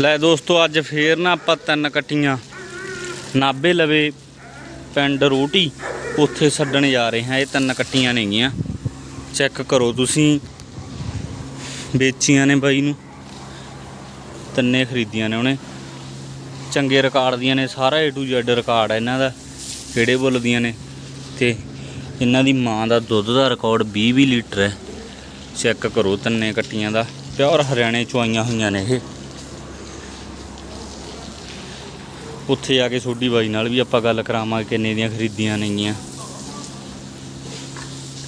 ਲੈ ਦੋਸਤੋ, ਅੱਜ ਫੇਰ ਨਾ ਆਪਾਂ ਤਿੰਨ ਕੱਟੀਆਂ ਨਾਬੇ ਲਵੇ ਪਿੰਡ ਰੋਟੀ ਉੱਥੇ ਛੱਡਣ ਜਾ ਰਹੇ ਹਾਂ। ਇਹ ਤਿੰਨ ਕੱਟੀਆਂ ਨੇਗੀਆਂ ਚੈੱਕ ਕਰੋ ਤੁਸੀਂ। ਵੇਚੀਆਂ ਨੇ ਬਾਈ ਨੂੰ। ਤਿੰਨੇ ਖਰੀਦੀਆਂ ਨੇ ਉਹਨੇ। ਚੰਗੇ ਰਿਕਾਰਡ ਦੀਆਂ ਨੇ। ਸਾਰਾ A to Z ਰਿਕਾਰਡ ਹੈ ਇਹਨਾਂ ਦਾ। ਕਿਹੜੇ ਬੁੱਲ ਦੀਆਂ ਨੇ। ਤੇ ਇਹਨਾਂ ਦੀ ਮਾਂ ਦਾ ਦੁੱਧ ਦਾ ਰਿਕਾਰਡ 20 20 ਲੀਟਰ ਹੈ। ਚੈੱਕ ਕਰੋ ਤਿੰਨੇ ਕੱਟੀਆਂ ਦਾ। ਪਿਓਰ ਹਰਿਆਣੇ ਚੋਂ ਆਈਆਂ ਹੋਈਆਂ ਨੇ ਇਹ। ਉੱਥੇ ਜਾ ਕੇ ਸੋਡੀ ਬਾਈ ਨਾਲ ਵੀ ਆਪਾਂ ਗੱਲ ਕਰਾਵਾਂਗੇ ਕਿੰਨੇ ਦੀਆਂ ਖਰੀਦੀਆਂ ਨੇਗੀਆਂ।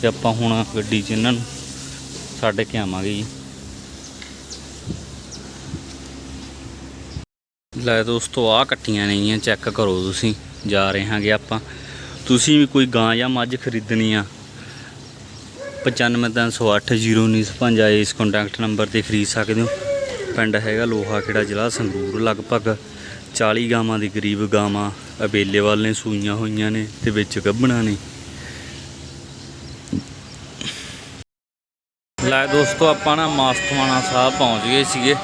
ਤੇ ਆਪਾਂ ਹੁਣ ਗੱਡੀ 'ਚ ਇਹਨਾਂ ਨੂੰ ਛੱਡ ਕੇ ਆਵਾਂਗੇ ਜੀ। ਲੈ ਦੋਸਤੋ ਆ ਕੱਟੀਆਂ ਨੇਗੀਆਂ, ਚੈੱਕ ਕਰੋ ਤੁਸੀਂ, ਜਾ ਰਹੇ ਹਾਂਗੇ ਆਪਾਂ। ਤੁਸੀਂ ਵੀ ਕੋਈ ਗਾਂ ਜਾਂ ਮੱਝ ਖਰੀਦਣੀ ਆ 9530801955 ਇਸ ਕੰਟੈਕਟ ਨੰਬਰ ਤੇ ਖਰੀਦ ਸਕਦੇ ਹੋ। ਪਿੰਡ ਹੈਗਾ ਲੋਹਾ ਖੇੜਾ ਜ਼ਿਲ੍ਹਾ ਸੰਗਰੂਰ, ਲਗਭਗ 40 ਗਾਵਾਂ ਦੇ ਕਰੀਬ ਗਾਵਾਂ ਅਵੇਲੇਬਲ ਨੇ ਸੂਈਆਂ ਹੋਈਆਂ ਨੇ ਤੇ ਵਿੱਚ ਗੱਭਣਾ ਨੇ। ਲੈ ਦੋਸਤੋ, ਆਪਾਂ ਨਾ ਮਾਸਤਵਾਣਾ ਸਾਹਿਬ ਪਹੁੰਚ ਗਏ ਸੀਗੇ।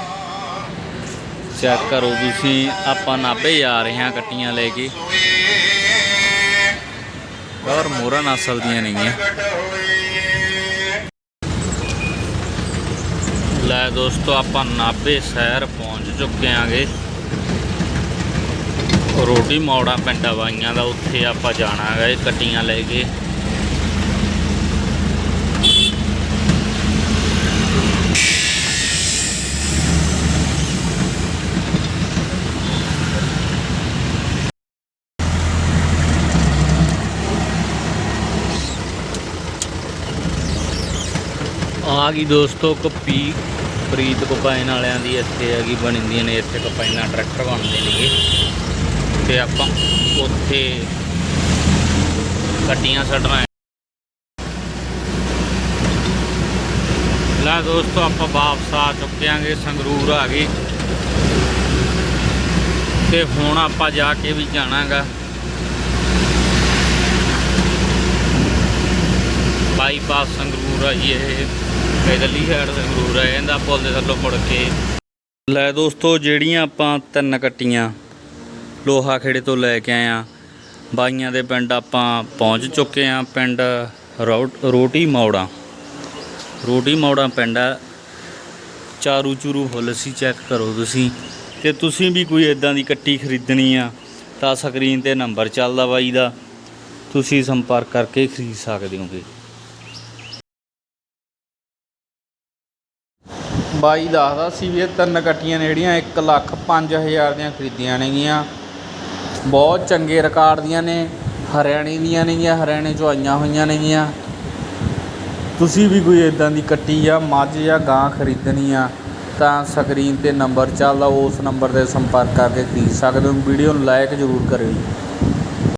ਚੈੱਕ ਕਰੋ ਤੁਸੀਂ, ਆਪਾਂ ਨਾਭੇ ਜਾ ਰਹੇ ਹਾਂ ਕੱਟੀਆਂ ਲੈ ਕੇ। ਔਰ ਮੋਰਾ ਨਸਲ ਦੀਆਂ ਨੇਗੀਆਂ। ਲੈ ਦੋਸਤੋ, ਆਪਾਂ ਨਾਭੇ ਸ਼ਹਿਰ ਪਹੁੰਚ ਚੁੱਕੇ ਆਂਗੇ। ਰੋਟੀ ਮੌੜਾ ਪਿੰਡ ਵਾਈਆਂ ਦਾ, ਉੱਥੇ ਆਪਾਂ ਜਾਣਾ ਹੈਗਾ ਇਹ ਕੱਟੀਆਂ ਲੈ ਕੇ। ਆ ਗਈ ਦੋਸਤੋ ਕਪੀ, ਪ੍ਰੀਤ ਕਪਾਇਨ ਵਾਲਿਆਂ ਦੀ ਇੱਥੇ ਹੈਗੀ ਬਣਦੀਆਂ ਨੇ ਇੱਥੇ ਕਪਾਇਨਾਂ, ਟਰੈਕਟਰ ਬਣਦੇ ਨੇਗੇ। ਤੇ ਆਪਾਂ ਉੱਥੇ ਗੱਡੀਆਂ ਛੱਡਣਾ ਹੈ। ਲੈ ਦੋਸਤੋ, ਆਪਾਂ ਵਾਪਸ ਆ ਚੁੱਕੇ ਆਂਗੇ, ਸੰਗਰੂਰ ਆ ਗਏ। ਤੇ ਹੁਣ ਆਪਾਂ ਜਾ ਕੇ ਵੀ ਜਾਣਾਗਾ। ਬਾਈਪਾਸ ਸੰਗਰੂਰ ਆ ਜੀ ਇਹ। ਪੈਦਲੀ ਸਾਈਡ ਸੰਗਰੂਰ ਆ, ਇਹਦਾ ਪੁਲ ਦੇ ਥੱਲੋਂ ਮੁੜ ਕੇ। ਲੈ ਦੋਸਤੋ, ਜਿਹੜੀਆਂ ਆਪਾਂ ਤਿੰਨ ਕੱਟੀਆਂ ਲੋਹਾ ਖੇੜੇ ਤੋਂ ਲੈ ਕੇ ਆਏ ਆ ਬਾਈਆਂ ਦੇ ਪਿੰਡ ਆਪਾਂ ਪਹੁੰਚ ਚੁੱਕੇ ਆ ਪਿੰਡ ਰੋਟ- ਰੋਟੀ ਮੌੜਾ। ਰੋਟੀ ਮੌੜਾ ਪਿੰਡ ਆ ਚਾਰੂ ਚੂਰੂ ਫੁੱਲ ਸੀ, ਚੈੱਕ ਕਰੋ ਤੁਸੀਂ। ਤੇ ਤੁਸੀਂ ਵੀ ਕੋਈ ਇਦਾਂ ਦੀ ਕੱਟੀ ਖਰੀਦਣੀ ਆ ਤਾਂ ਸਕਰੀਨ ਤੇ ਨੰਬਰ ਚੱਲਦਾ ਬਾਈ ਦਾ। ਤੁਸੀਂ ਸੰਪਰਕ ਕਰਕੇ ਖਰੀਦ ਸਕਦੇ ਹੋਗੇ। ਬਾਈ ਦੱਸਦਾ ਸੀ ਵੀ ਇਹ ਤਿੰਨ ਕੱਟੀਆਂ ਨੇ ਜਿਹੜੀਆਂ 1 ਲੱਖ 5000 ਦੀਆਂ ਖਰੀਦੀਆਂ ਨੇਗੀਆਂ। ਬਹੁਤ ਚੰਗੇ ਰਿਕਾਰਡ ਦੀਆਂ ਨੇ, ਹਰਿਆਣੇ ਦੀਆਂ ਨੇਗੀਆਂ ਹਰਿਆਣੇ ਚੋਂ ਆਈਆਂ ਹੋਈਆਂ ਨੇਗੀਆਂ ਤੁਸੀਂ ਵੀ ਕੋਈ ਇਦਾਂ ਦੀ ਕੱਟੀ ਜਾਂ ਮੱਝ ਜਾਂ ਗਾਂ ਖਰੀਦਣੀ ਆ, ਤਾਂ ਸਕਰੀਨ ਤੇ ਨੰਬਰ ਚੱਲਦਾ, ਉਸ ਨੰਬਰ ਤੇ ਸੰਪਰਕ ਕਰਕੇ ਖਰੀਦ ਸਕਦੇ ਹੋ। ਵੀਡੀਓ ਨੂੰ ਲਾਈਕ ਜ਼ਰੂਰ ਕਰਿਓ